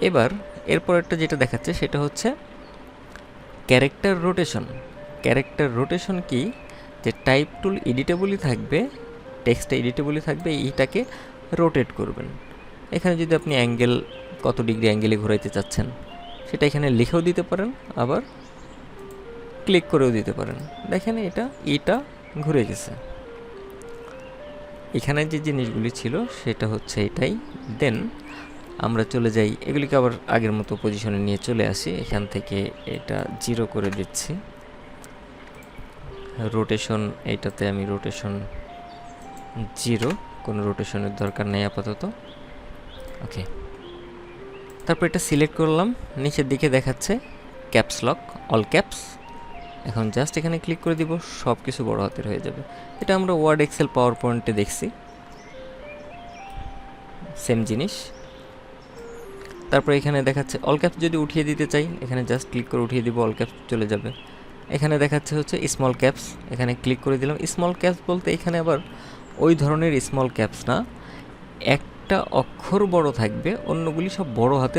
এবার, এরপর একটা যেটা দেখাচ্ছে সেটা হচ্ছে ক্যারেক্টার রোটেশন। ক্যারেক্টার রোটেশন কি? যে টাইপ টুল এডিটেবলই থাকবে, টেক্সটটা এডিটেবলই থাকবে, এইটাকে রোটেট করবেন। এখানে যদি আপনি অ্যাঙ্গেল, কত ডিগ্রি অ্যাঙ্গেলে ঘোরাইতে চাচ্ছেন, সেটা এখানে লিখেও দিতে পারেন, আবার ক্লিক করেও দিতে পারেন। দেখেন এটা এটা ঘুরে গেছে। এখানে যে জিনিসগুলি ছিল, সেটা হচ্ছে এটাই। দেন আমরা চলে যাই। এগুলিকে আবার আগের মতো পজিশনে নিয়ে চলে আসি। এখান থেকে এটা জিরো করে দিচ্ছি। রোটেশন এইটাতে আমি রোটেশন জিরো কোনো রোটেশনের দরকার নেই আপাতত। ওকে তারপর এটা সিলেক্ট করলাম। নিচের দিকে দেখাচ্ছে ক্যাপস লক অল ক্যাপস এখন জাস্ট এখানে ক্লিক করে দিব সব কিছু বড় হাতের হয়ে যাবে। এটা আমরা ওয়ার্ড এক্সেল পাওয়ার পয়েন্টে দেখছি। সেম জিনিস। তারপর এখানে দেখাচ্ছে অল ক্যাপস যদি উঠিয়ে দিতে চাই, এখানে জাস্ট ক্লিক করে উঠিয়ে দিব অল ক্যাপস চলে যাবে। এখানে দেখাচ্ছে হচ্ছে স্মল ক্যাপস এখানে ক্লিক করে দিলাম। স্মল ক্যাপস বলতে এখানে আবার ওই ধরনের স্মল ক্যাপস না, একটা অক্ষর বড় থাকবে, অন্যগুলি সব বড় হাতের